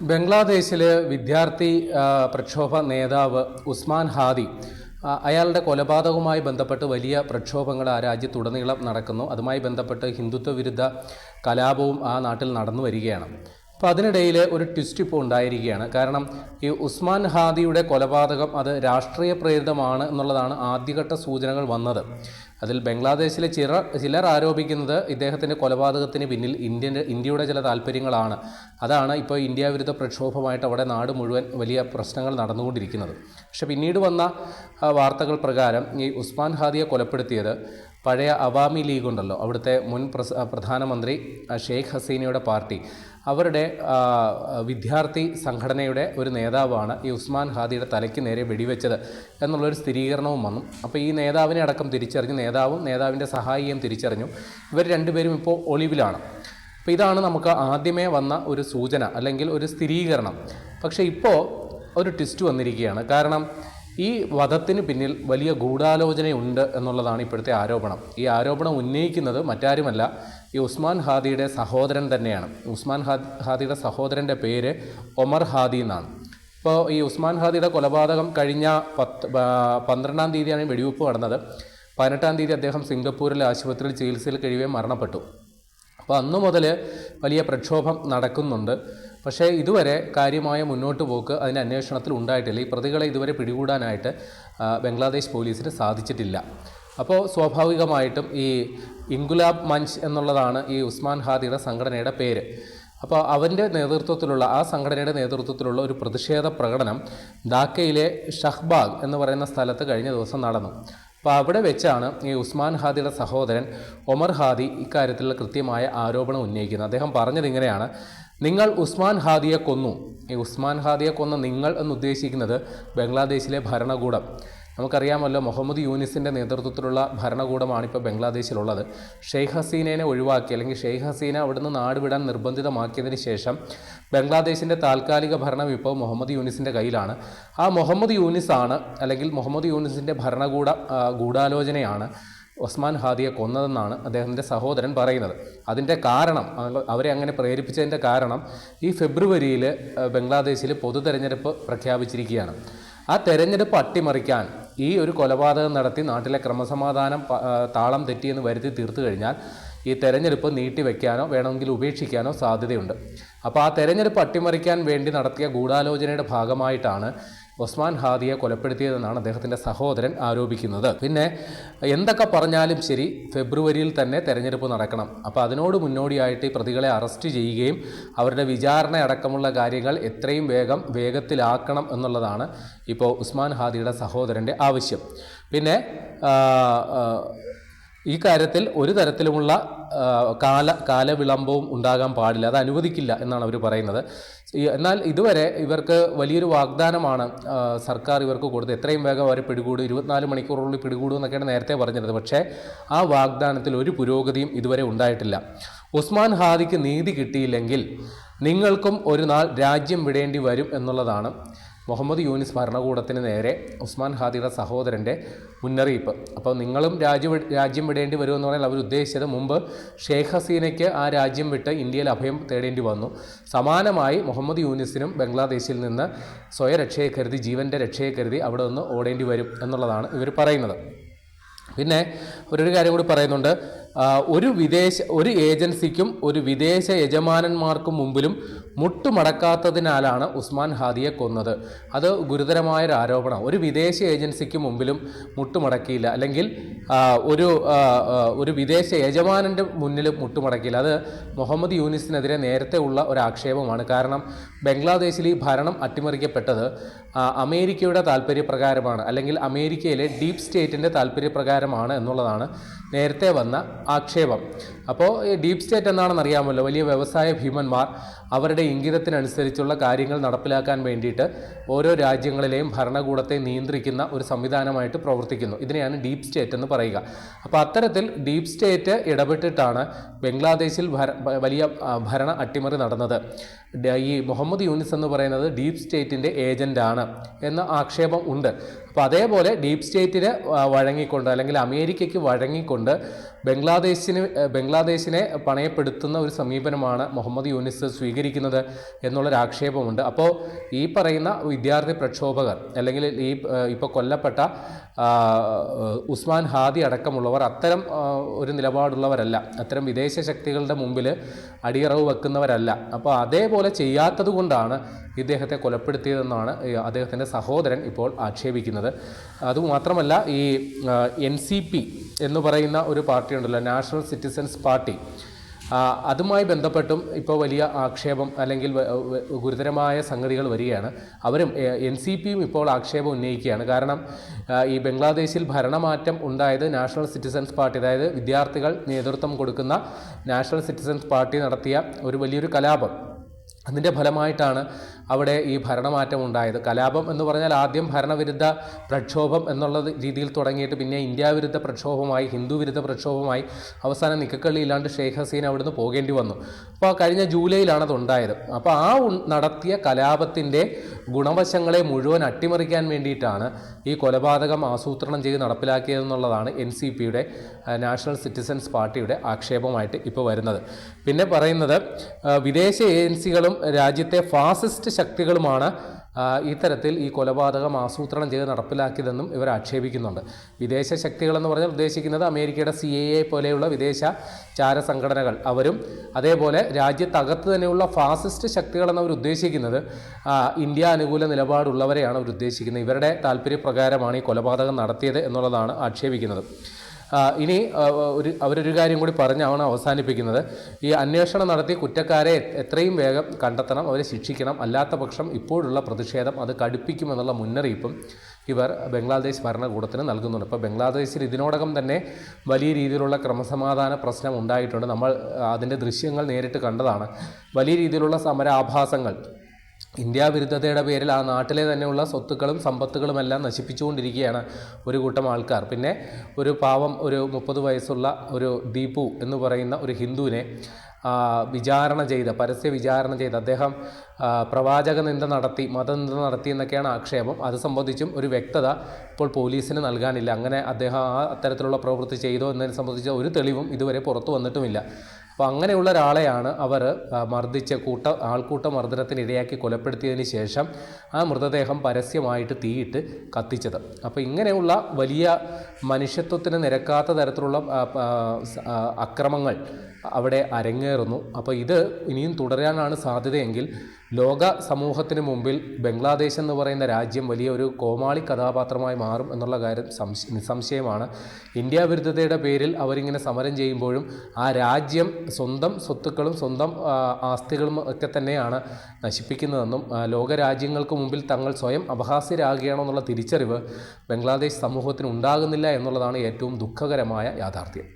ബംഗ്ലാദേശിലെ വിദ്യാർത്ഥി പ്രക്ഷോഭ നേതാവ് ഉസ്മാൻ ഹാദി അയാളുടെ കൊലപാതകവുമായി ബന്ധപ്പെട്ട് വലിയ പ്രക്ഷോഭങ്ങൾ ആ രാജ്യത്തുടനീളം നടക്കുന്നു. അതുമായി ബന്ധപ്പെട്ട് ഹിന്ദുത്വ വിരുദ്ധ കലാപവും ആ നാട്ടിൽ നടന്നു വരികയാണ്. അപ്പോൾ അതിനിടയിൽ ഒരു ട്വിസ്റ്റ് ഇപ്പോൾ ഉണ്ടായിരിക്കുകയാണ്. കാരണം ഈ ഉസ്മാൻ ഹാദിയുടെ കൊലപാതകം അത് രാഷ്ട്രീയ പ്രേരിതമാണ് എന്നുള്ളതാണ് ആദ്യഘട്ട സൂചനകൾ വന്നത്. അതിൽ ബംഗ്ലാദേശിലെ ചില ചിലർ ആരോപിക്കുന്നത് ഇദ്ദേഹത്തിന്റെ കൊലപാതകത്തിന് പിന്നിൽ ഇന്ത്യന്റെ ഇന്ത്യയുടെ ചില താല്പര്യങ്ങളാണ്. അതാണ് ഇപ്പോൾ ഇന്ത്യ വിരുദ്ധ പ്രക്ഷോഭമായിട്ട് അവിടെ നാട് മുഴുവൻ വലിയ പ്രശ്നങ്ങൾ നടന്നുകൊണ്ടിരിക്കുന്നത്. പക്ഷേ പിന്നീട് വന്ന വാർത്തകൾ പ്രകാരം ഈ ഉസ്മാൻ ഹാദിയെ കൊലപ്പെടുത്തിയത് പഴയ അവാമി ലീഗ് ഉണ്ടല്ലോ അവിടുത്തെ മുൻ പ്രധാനമന്ത്രി ഷെയ്ഖ് ഹസീനയുടെ പാർട്ടി. അവരുടെ വിദ്യാർത്ഥി സംഘടനയുടെ ഒരു നേതാവാണ് ഈ ഉസ്മാൻ ഹാദിയുടെ തലയ്ക്ക് നേരെ വെടിവെച്ചത് എന്നുള്ളൊരു സ്ഥിരീകരണവും വന്നു. അപ്പോൾ ഈ നേതാവിനെ അടക്കം തിരിച്ചറിഞ്ഞു നേതാവും നേതാവിന്റെ സഹായിയും തിരിച്ചറിഞ്ഞു. ഇവർ രണ്ടുപേരും ഇപ്പോൾ ഒളിവിലാണ്. അപ്പോൾ ഇതാണ് നമുക്ക് ആദ്യമേ വന്ന ഒരു സൂചന അല്ലെങ്കിൽ ഒരു സ്ഥിരീകരണം. പക്ഷേ ഇപ്പോൾ ഒരു ട്വിസ്റ്റ് വന്നിരിക്കുകയാണ്. കാരണം ഈ വധത്തിന് പിന്നിൽ വലിയ ഗൂഢാലോചനയുണ്ട് എന്നുള്ളതാണ് ഇപ്പോഴത്തെ ആരോപണം. ഈ ആരോപണം ഉന്നയിക്കുന്നത് മറ്റാരുമല്ല ഈ ഉസ്മാൻ ഹാദിയുടെ സഹോദരൻ തന്നെയാണ്. ഉസ്മാൻ ഹാദിയുടെ സഹോദരന്റെ പേര് ഒമർ ഹാദി എന്നാണ്. ഇപ്പോൾ ഈ ഉസ്മാൻ ഹാദിയുടെ കൊലപാതകം കഴിഞ്ഞ പത്ത് പന്ത്രണ്ടാം തീയതിയാണ് വെടിവെപ്പ് നടന്നത്. പതിനെട്ടാം തീയതി അദ്ദേഹം സിംഗപ്പൂരിലെ ആശുപത്രിയിൽ ചികിത്സയിൽ കഴിയുകയും മരണപ്പെട്ടു. അപ്പോൾ അന്നു മുതൽ വലിയ പ്രക്ഷോഭം നടക്കുന്നുണ്ട്. പക്ഷേ ഇതുവരെ കാര്യമായ മുന്നോട്ട് പോക്ക് അതിന്റെ അന്വേഷണത്തിൽ ഉണ്ടായിട്ടില്ല. ഈ പ്രതികളെ ഇതുവരെ പിടികൂടാനായിട്ട് ബംഗ്ലാദേശ് പോലീസിന് സാധിച്ചിട്ടില്ല. അപ്പോൾ സ്വാഭാവികമായിട്ടും ഈ ഇൻഗുലാബ് മഞ്ച് എന്നുള്ളതാണ് ഈ ഉസ്മാൻ ഹാദിയുടെ സംഘടനയുടെ പേര്. അപ്പോൾ അവന്റെ നേതൃത്വത്തിലുള്ള ആ സംഘടനയുടെ നേതൃത്വത്തിലുള്ള ഒരു പ്രതിഷേധ പ്രകടനം ധാക്കയിലെ ഷഹ്ബാഗ് എന്ന് പറയുന്ന സ്ഥലത്ത് കഴിഞ്ഞ ദിവസം നടന്നു. അപ്പോൾ അവിടെ വെച്ചാണ് ഈ ഉസ്മാൻ ഹാദിയുടെ സഹോദരൻ ഒമർ ഹാദി ഇക്കാര്യത്തിൽ കൃത്യമായ ആരോപണം ഉന്നയിക്കുന്നത്. അദ്ദേഹം പറഞ്ഞത് ഇങ്ങനെയാണ് നിങ്ങൾ ഉസ്മാൻ ഹാദിയെ കൊന്നു. ഈ ഉസ്മാൻ ഹാദിയെ കൊന്ന നിങ്ങൾ എന്നുദ്ദേശിക്കുന്നത് ബംഗ്ലാദേശിലെ ഭരണകൂടം. നമുക്കറിയാമല്ലോ മുഹമ്മദ് യൂനിസിന്റെ നേതൃത്വത്തിലുള്ള ഭരണകൂടമാണ് ഇപ്പോൾ ബംഗ്ലാദേശിലുള്ളത്. ഷെയ്ഖ് ഹസീനേനെ ഒഴിവാക്കി അല്ലെങ്കിൽ ഷെയ്ഖ് ഹസീന അവിടുന്ന് നാടുവിടാൻ നിർബന്ധിതമാക്കിയതിന് ശേഷം ബംഗ്ലാദേശിന്റെ താൽക്കാലിക ഭരണം ഇപ്പോൾ മുഹമ്മദ് യൂനിസിന്റെ കയ്യിലാണ്. ആ മുഹമ്മദ് യൂനിസാണ് അല്ലെങ്കിൽ മുഹമ്മദ് യൂനിസിന്റെ ഭരണകൂട ഗൂഢാലോചനയാണ് ഒസ്മാൻ ഹാദിയെ കൊന്നതെന്നാണ് അദ്ദേഹത്തിന്റെ സഹോദരൻ പറയുന്നത്. അതിന്റെ കാരണം അവരെ അങ്ങനെ പ്രേരിപ്പിച്ചതിന്റെ കാരണം ഈ ഫെബ്രുവരിയിൽ ബംഗ്ലാദേശിൽ പൊതു തെരഞ്ഞെടുപ്പ് പ്രഖ്യാപിച്ചിരിക്കുകയാണ്. ആ തെരഞ്ഞെടുപ്പ് അട്ടിമറിക്കാൻ ഈ ഒരു കൊലപാതകം നടത്തി നാട്ടിലെ ക്രമസമാധാനം താളം തെറ്റിയെന്ന് വരുത്തി തീർത്തു കഴിഞ്ഞാൽ ഈ തെരഞ്ഞെടുപ്പ് നീട്ടിവെക്കാനോ വേണമെങ്കിൽ ഉപേക്ഷിക്കാനോ സാധ്യതയുണ്ട്. അപ്പോൾ ആ തെരഞ്ഞെടുപ്പ് അട്ടിമറിക്കാൻ വേണ്ടി നടത്തിയ ഗൂഢാലോചനയുടെ ഭാഗമായിട്ടാണ് ഒസ്മാൻ ഹാദിയെ കൊലപ്പെടുത്തിയതെന്നാണ് അദ്ദേഹത്തിന്റെ സഹോദരൻ ആരോപിക്കുന്നത്. പിന്നെ എന്തൊക്കെ പറഞ്ഞാലും ശരി ഫെബ്രുവരിയിൽ തന്നെ തെരഞ്ഞെടുപ്പ് നടക്കണം. അപ്പോൾ അതിനോട് മുന്നോടിയായിട്ട് പ്രതികളെ അറസ്റ്റ് ചെയ്യുകയും അവരുടെ വിചാരണ അടക്കമുള്ള കാര്യങ്ങൾ എത്രയും വേഗം വേഗത്തിലാക്കണം എന്നുള്ളതാണ് ഇപ്പോൾ ഉസ്മാൻ ഹാദിയുടെ സഹോദരന്റെ ആവശ്യം. പിന്നെ ഈ കാര്യത്തിൽ ഒരു തരത്തിലുമുള്ള കാല കാലവിളംബവും ഉണ്ടാകാൻ പാടില്ല. അത് അനുവദിക്കില്ല എന്നാണ് അവർ പറയുന്നത്. എന്നാൽ ഇതുവരെ ഇവർക്ക് വലിയൊരു വാഗ്ദാനമാണ് സർക്കാർ ഇവർക്ക് കൊടുത്ത് എത്രയും വേഗം അവരെ പിടികൂടും. ഇരുപത്തിനാല് മണിക്കൂറുള്ളിൽ പിടികൂടും എന്നൊക്കെയാണ് നേരത്തെ പറഞ്ഞിരുന്നത്. പക്ഷേ ആ വാഗ്ദാനത്തിൽ ഒരു പുരോഗതിയും ഇതുവരെ ഉണ്ടായിട്ടില്ല. ഉസ്മാൻ ഹാദിക്ക് നീതി കിട്ടിയില്ലെങ്കിൽ നിങ്ങൾക്കും ഒരു നാൾ രാജ്യം വിടേണ്ടി വരും എന്നുള്ളതാണ്. മുഹമ്മദ് യൂനിസ് ഭരണകൂടത്തിന് നേരെ ഉസ്മാൻ ഹാദിയുടെ സഹോദരന്റെ മുന്നറിയിപ്പ്. അപ്പോൾ നിങ്ങളും രാജ്യം രാജ്യം വിടേണ്ടി വരുമെന്ന് പറഞ്ഞാൽ അവരുദ്ദേശിച്ചത് മുമ്പ് ഷെയ്ഖ് ഹസീനയ്ക്ക് ആ രാജ്യം വിട്ട് ഇന്ത്യയിൽ അഭയം തേടേണ്ടി വന്നു. സമാനമായി മുഹമ്മദ് യൂനിസിനും ബംഗ്ലാദേശിൽ നിന്ന് സ്വയരക്ഷയെ കരുതി ജീവന്റെ രക്ഷയെ കരുതി അവിടെ നിന്ന് ഓടേണ്ടി വരും എന്നുള്ളതാണ് ഇവർ പറയുന്നത്. പിന്നെ ഒരു കാര്യം കൂടി പറയുന്നുണ്ട്. ഒരു വിദേശ ഒരു ഏജൻസിക്കും ഒരു വിദേശ യജമാനന്മാർക്കും മുമ്പിലും മുട്ടുമടക്കാത്തതിനാലാണ് ഉസ്മാൻ ഹാദിയെ കൊന്നത്. അത് ഗുരുതരമായൊരു ആരോപണം ഒരു വിദേശ ഏജൻസിക്ക് മുമ്പിലും മുട്ടുമടക്കിയില്ല. അല്ലെങ്കിൽ ഒരു ഒരു വിദേശ യജമാനന്റെ മുന്നിൽ മുട്ടുമടക്കിയില്ല. അത് മുഹമ്മദ് യൂനിസിനെതിരെ നേരത്തെ ഉള്ള ഒരു ആക്ഷേപമാണ്. കാരണം ബംഗ്ലാദേശിൽ ഈ ഭരണം അട്ടിമറിക്കപ്പെട്ടത് അമേരിക്കയുടെ താല്പര്യപ്രകാരമാണ്. അല്ലെങ്കിൽ അമേരിക്കയിലെ ഡീപ് സ്റ്റേറ്റിന്റെ താല്പര്യപ്രകാരമാണ് എന്നുള്ളതാണ് നേരത്തെ വന്ന ആക്ഷേപം. അപ്പോൾ ഡീപ് സ്റ്റേറ്റ് എന്താണെന്ന് അറിയാമല്ലോ വലിയ വ്യവസായ ഭീമന്മാർ അവരുടെ ഇംഗിതത്തിനനുസരിച്ചുള്ള കാര്യങ്ങൾ നടപ്പിലാക്കാൻ വേണ്ടിയിട്ട് ഓരോ രാജ്യങ്ങളിലെയും ഭരണകൂടത്തെ നിയന്ത്രിക്കുന്ന ഒരു സംവിധാനമായിട്ട് പ്രവർത്തിക്കുന്നു. ഇതിനെയാണ് ഡീപ് സ്റ്റേറ്റ് എന്ന് പറയുക. അപ്പോൾ അത്തരത്തിൽ ഡീപ് സ്റ്റേറ്റ് ഇടപെട്ടിട്ടാണ് ബംഗ്ലാദേശിൽ വലിയ ഭരണ അട്ടിമറി നടന്നത്. ഈ മുഹമ്മദ് യൂനിസ് എന്ന് പറയുന്നത് ഡീപ് സ്റ്റേറ്റിന്റെ ഏജന്റാണ് എന്ന ആക്ഷേപം ഉണ്ട്. അപ്പോൾ അതേപോലെ ഡീപ് സ്റ്റേറ്റിന് വഴങ്ങിക്കൊണ്ട് അല്ലെങ്കിൽ അമേരിക്കയ്ക്ക് വഴങ്ങിക്കൊണ്ട് ബംഗ്ലാദേശിന് ബംഗ്ലാദേശിനെ പണയപ്പെടുത്തുന്ന ഒരു സമീപനമാണ് മുഹമ്മദ് യൂനിസ് സ്വീകരിക്കുന്നത് എന്നുള്ളൊരു ആക്ഷേപമുണ്ട്. അപ്പോൾ ഈ പറയുന്ന വിദ്യാർത്ഥി പ്രക്ഷോഭകർ അല്ലെങ്കിൽ ഈ ഇപ്പോൾ കൊല്ലപ്പെട്ട ഉസ്മാൻ ഹാദി അടക്കമുള്ളവർ അത്തരം ഒരു നിലപാടുള്ളവരല്ല. അത്തരം വിദേശ ശക്തികളുടെ മുമ്പിൽ അടിയറവ് വെക്കുന്നവരല്ല. അപ്പോൾ അതേപോലെ ചെയ്യാത്തത് കൊണ്ടാണ് ഇദ്ദേഹത്തെ കൊലപ്പെടുത്തിയതെന്നാണ് അദ്ദേഹത്തിന്റെ സഹോദരൻ ഇപ്പോൾ ആക്ഷേപിക്കുന്നത്. അതുമാത്രമല്ല ഈ എൻ സി പി എന്ന് പറയുന്ന ഒരു പാർട്ടി ഉണ്ടല്ലോ നാഷണൽ സിറ്റിസൻസ് പാർട്ടി അതുമായി ബന്ധപ്പെട്ടും ഇപ്പോൾ വലിയ ആക്ഷേപം അല്ലെങ്കിൽ ഗുരുതരമായ സംഗതികൾ വരികയാണ്. അവരും എൻ സി പിയും ഇപ്പോൾ ആക്ഷേപം ഉന്നയിക്കുകയാണ്. കാരണം ഈ ബംഗ്ലാദേശിൽ ഭരണമാറ്റം ഉണ്ടായത് നാഷണൽ സിറ്റിസൻസ് പാർട്ടി അതായത് വിദ്യാർത്ഥികൾ നേതൃത്വം കൊടുക്കുന്ന നാഷണൽ സിറ്റിസൻസ് പാർട്ടി നടത്തിയ ഒരു വലിയൊരു കലാപം. അതിന്റെ ഫലമായിട്ടാണ് അവിടെ ഈ ഭരണമാറ്റം ഉണ്ടായത്. കലാപം എന്ന് പറഞ്ഞാൽ ആദ്യം ഭരണവിരുദ്ധ പ്രക്ഷോഭം എന്നുള്ള രീതിയിൽ തുടങ്ങിയിട്ട് പിന്നെ ഇന്ത്യ വിരുദ്ധ പ്രക്ഷോഭമായി ഹിന്ദു വിരുദ്ധ പ്രക്ഷോഭമായി അവസാനം നിക്കക്കള്ളി ഇല്ലാണ്ട് ഷെയ്ഖ് ഹസീൻ അവിടുന്ന് പോകേണ്ടി വന്നു. അപ്പോൾ കഴിഞ്ഞ ജൂലൈയിലാണ് അത് ഉണ്ടായത്. അപ്പോൾ ആ നടത്തിയ കലാപത്തിന്റെ ഗുണവശങ്ങളെ മുഴുവൻ അട്ടിമറിക്കാൻ വേണ്ടിയിട്ടാണ് ഈ കൊലപാതകം ആസൂത്രണം ചെയ്ത് നടപ്പിലാക്കിയതെന്നുള്ളതാണ് എൻ സി പിയുടെ നാഷണൽ സിറ്റിസൻസ് പാർട്ടിയുടെ ആക്ഷേപമായിട്ട് ഇപ്പോൾ വരുന്നത്. പിന്നെ പറയുന്നത് വിദേശ ഏജൻസികളും രാജ്യത്തെ ഫാസിസ്റ്റ് ശക്തികളുമാണ് ഇത്തരത്തിൽ ഈ കൊലപാതകം ആസൂത്രണം ചെയ്ത് നടപ്പിലാക്കിയതെന്നും ഇവർ ആക്ഷേപിക്കുന്നുണ്ട്. വിദേശ ശക്തികളെന്ന് പറഞ്ഞാൽ ഉദ്ദേശിക്കുന്നത് അമേരിക്കയുടെ സി എ എ പോലെയുള്ള വിദേശ ചാര സംഘടനകൾ. അവരും അതേപോലെ രാജ്യത്തകത്ത് തന്നെയുള്ള ഫാസിസ്റ്റ് ശക്തികളെന്ന് അവർ ഉദ്ദേശിക്കുന്നത് ഇന്ത്യ അനുകൂല നിലപാടുള്ളവരെയാണ് അവർ ഉദ്ദേശിക്കുന്നത്. ഇവരുടെ താല്പര്യപ്രകാരമാണ് ഈ കൊലപാതകം നടത്തിയത് എന്നുള്ളതാണ് ആക്ഷേപിക്കുന്നത്. ഇനി ഒരു അവരൊരു കാര്യം കൂടി പറഞ്ഞാണ് അവസാനിപ്പിക്കുന്നത്. ഈ അന്വേഷണം നടത്തി കുറ്റക്കാരെ എത്രയും വേഗം കണ്ടെത്തണം അവരെ ശിക്ഷിക്കണം. അല്ലാത്ത പക്ഷം ഇപ്പോഴുള്ള പ്രതിഷേധം അത് കടുപ്പിക്കുമെന്നുള്ള മുന്നറിയിപ്പും ഇവർ ബംഗ്ലാദേശ് ഭരണകൂടത്തിന് നൽകുന്നുണ്ട്. ഇപ്പോൾ ബംഗ്ലാദേശിൽ ഇതിനോടകം തന്നെ വലിയ രീതിയിലുള്ള ക്രമസമാധാന പ്രശ്നം ഉണ്ടായിട്ടുണ്ട്. നമ്മൾ അതിന്റെ ദൃശ്യങ്ങൾ നേരിട്ട് കണ്ടതാണ്. വലിയ രീതിയിലുള്ള സമരാഭാസങ്ങൾ ഇന്ത്യ വിരുദ്ധതയുടെ പേരിൽ ആ നാട്ടിലെ തന്നെയുള്ള സ്വത്തുക്കളും സമ്പത്തുകളും എല്ലാം നശിപ്പിച്ചുകൊണ്ടിരിക്കുകയാണ് ഒരു കൂട്ടം ആൾക്കാർ. പിന്നെ ഒരു പാവം ഒരു മുപ്പത് വയസ്സുള്ള ഒരു ദീപു എന്ന് പറയുന്ന ഒരു ഹിന്ദുവിനെ വിചാരണ ചെയ്ത് പരസ്യ വിചാരണ ചെയ്ത് അദ്ദേഹം പ്രവാചക നിന്ദ നടത്തി മതനിന്ദ നടത്തി എന്നൊക്കെയാണ് ആക്ഷേപം. അത് സംബന്ധിച്ചും ഒരു വ്യക്തത ഇപ്പോൾ പോലീസിന് നൽകാനില്ല. അങ്ങനെ അദ്ദേഹം ആ അത്തരത്തിലുള്ള പ്രവൃത്തി ചെയ്തോ എന്നതിനെ സംബന്ധിച്ച ഒരു തെളിവും ഇതുവരെ പുറത്തു വന്നിട്ടുമില്ല. അപ്പോൾ അങ്ങനെയുള്ള ഒരാളെയാണ് അവർ മർദ്ദിച്ച കൂട്ട ആൾക്കൂട്ട മർദ്ദനത്തിന് ഇരയാക്കി കൊലപ്പെടുത്തിയതിന് ശേഷം ആ മൃതദേഹം പരസ്യമായിട്ട് തീയിട്ട് കത്തിച്ചത്. അപ്പോൾ ഇങ്ങനെയുള്ള വലിയ മനുഷ്യത്വത്തിന് നിരക്കാത്ത തരത്തിലുള്ള അക്രമങ്ങൾ അവിടെ അരങ്ങേറുന്നു. അപ്പോൾ ഇത് ഇനിയും തുടരാനാണ് സാധ്യതയെങ്കിൽ ലോക സമൂഹത്തിന് മുമ്പിൽ ബംഗ്ലാദേശ് എന്ന് പറയുന്ന രാജ്യം വലിയ ഒരു കോമാളി കഥാപാത്രമായി മാറും എന്നുള്ള കാര്യം സംശ നിസ്സംശയമാണ്. ഇന്ത്യ വിരുദ്ധതയുടെ പേരിൽ അവരിങ്ങനെ സമരം ചെയ്യുമ്പോഴും ആ രാജ്യം സ്വന്തം സ്വത്തുക്കളും സ്വന്തം ആസ്തികളും ഒക്കെ തന്നെയാണ് നശിപ്പിക്കുന്നതെന്നും ലോക ലോകരാജ്യങ്ങൾക്ക് മുമ്പിൽ തങ്ങൾ സ്വയം അപഹാസ്യരാകുകയാണോ എന്നുള്ള തിരിച്ചറിവ് ബംഗ്ലാദേശ് സമൂഹത്തിന് ഉണ്ടാകുന്നില്ല എന്നുള്ളതാണ് ഏറ്റവും ദുഃഖകരമായ യാഥാർത്ഥ്യം.